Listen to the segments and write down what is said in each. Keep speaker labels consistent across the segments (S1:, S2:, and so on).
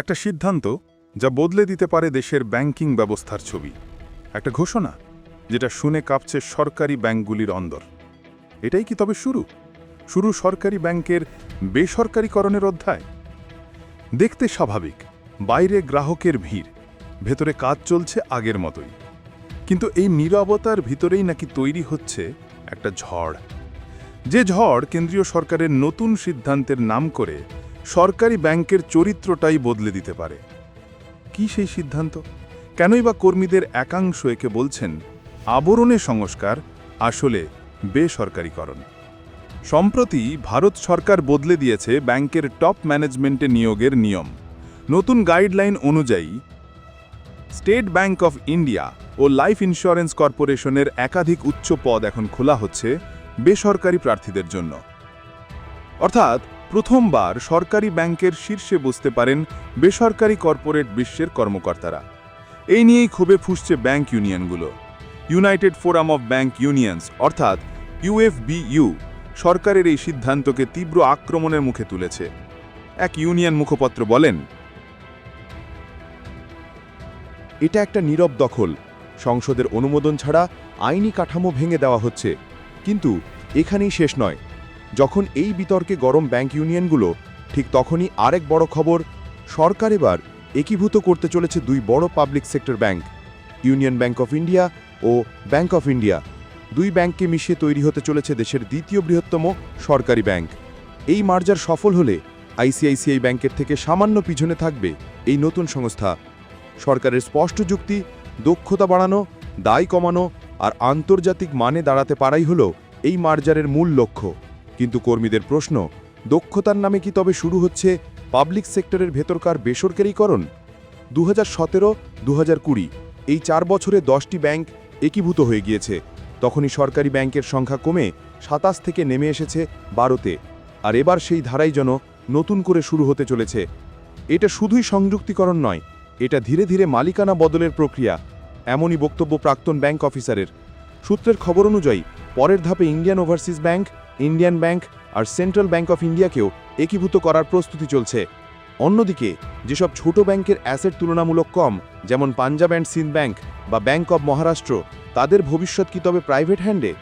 S1: একটা সিদ্ধান্ত যা বদলে দিতে পারে দেশের ব্যাংকিং ব্যবস্থার ছবি। একটা ঘোষণা যেটা শুনে কাঁপছে সরকারি ব্যাংকগুলির অন্দর। এটাই কি তবে শুরু? শুরু সরকারি ব্যাংকের বেসরকারীকরণের অধ্যায়? দেখতে স্বাভাবিক, বাইরে গ্রাহকের ভিড়, ভেতরে কাজ চলছে আগের মতোই। কিন্তু এই নীরবতার ভিতরেই নাকি তৈরি হচ্ছে একটা ঝড়। যে ঝড় কেন্দ্রীয় সরকারের নতুন সিদ্ধান্তের নাম করে সরকারি ব্যাংকের চরিত্রটাই বদলে দিতে পারে। কি সেই সিদ্ধান্ত? কেনই বা কর্মীদের একাংশ একে বলছেন, আবরণে সংস্কার আসলে বেসরকারীকরণ সম্প্রতি ভারত সরকার বদলে দিয়েছে ব্যাংকের টপ ম্যানেজমেন্টে নিয়োগের নিয়ম। নতুন গাইডলাইন অনুযায়ী, স্টেট ব্যাংক অফ ইন্ডিয়া ও লাইফ ইন্স্যুরেন্স কর্পোরেশনের একাধিক উচ্চ পদ এখন খোলা হচ্ছে বেসরকারি প্রার্থীদের জন্য। অর্থাৎ প্রথমবার সরকারি ব্যাংকের শীর্ষে বসতে পারেন বেসরকারি কর্পোরেট বিশ্বের কর্মকর্তারা। এই নিয়েই ক্ষোভে ফুসছে bank ইউনিয়নগুলো। United Forum of Bank Unions, অর্থাৎ ইউএফবিইউ সরকারের এই সিদ্ধান্তকে তীব্র আক্রমণের মুখে তুলেছে। এক ইউনিয়ন মুখপত্র বলেন,
S2: এটা একটা নীরব দখল। সংসদের অনুমোদন ছাড়া আইনি কাঠামো ভেঙে দেওয়া হচ্ছে। কিন্তু এখানেই শেষ নয়। যখন এই বিতর্কে গরম ব্যাংক ইউনিয়নগুলো, ঠিক তখনই আরেক বড় খবর, সরকার এবার একীভূত করতে চলেছে দুই বড় public sector bank, Union Bank of India O Bank of India. দুই ব্যাংককে মিশিয়ে তৈরি হতে চলেছে দেশের দ্বিতীয় বৃহত্তম সরকারি ব্যাংক। এই মার্জার সফল হলে আইসিআইসিআই ব্যাংকের থেকে সামান্য পিছনে থাকবে এই নতুন সংস্থা। সরকারের স্পষ্ট যুক্তি, দক্ষতা বাড়ানো, দায় কমানো আর আন্তর্জাতিক মানে দাঁড়াতে পারাই হল এই মার্জারের মূল লক্ষ্য। কিন্তু কর্মীদের প্রশ্ন, দক্ষতার নামে কি তবে শুরু হচ্ছে পাবলিক সেক্টরের ভেতরকার বেসরকারীকরণ? দু হাজার সতেরো দু এই চার বছরে দশটি ব্যাংক একীভূত হয়ে গিয়েছে। তখনই সরকারি ব্যাংকের সংখ্যা কমে সাতাশ থেকে নেমে এসেছে বারোতে, আর এবার সেই ধারাই যেন নতুন করে শুরু হতে চলেছে। এটা শুধুই সংযুক্তিকরণ নয়, এটা ধীরে ধীরে মালিকানা বদলের প্রক্রিয়া, এমনই বক্তব্য প্রাক্তন ব্যাংক অফিসারের। সূত্রের খবর অনুযায়ী, পরের ধাপে Indian Overseas Bank Indian Bank R Central Bank of ইন্ডিয়াকেও একীভূত করার প্রস্তুতি চলছে। অন্যদিকে, যেসব ছোট ব্যাংকের অ্যাসেট তুলনামূলক কম, যেমন পাঞ্জাব অ্যান্ড সিন্ধ ব্যাংক বা ব্যাংক অব মহারাষ্ট্র, তাদের ভবিষ্যৎ কি তবে প্রাইভেট হ্যান্ডে?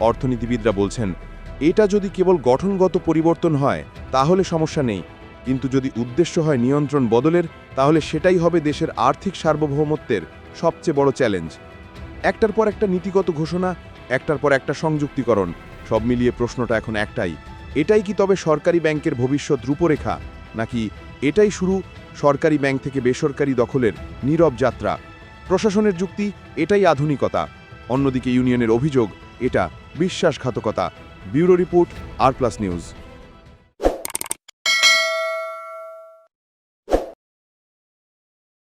S2: অর্থনীতিবিদরা বলছেন, এটা যদি কেবল গঠনগত পরিবর্তন হয়, তাহলে সমস্যা নেই। কিন্তু যদি উদ্দেশ্য হয় নিয়ন্ত্রণ বদলের, তাহলে সেটাই হবে দেশের আর্থিক সার্বভৌমত্বের সবচেয়ে বড় চ্যালেঞ্জ। একটার পর একটা নীতিগত ঘোষণা, একটার পর একটা সংযুক্তিকরণ। সব মিলিয়ে প্রশ্নটা এখন একটাই, এটাই কি তবে সরকারি ব্যাংকের ভবিষ্যৎ রূপরেখা, নাকি এটাই শুরু সরকারি ব্যাংক থেকে বেসরকারি দখলের নীরব যাত্রা? প্রশাসনের যুক্তি, এটাই আধুনিকতা। অন্যদিকে ইউনিয়নের অভিযোগ, এটা বিশ্বাসঘাতকতা। Bureau report, R Plus News.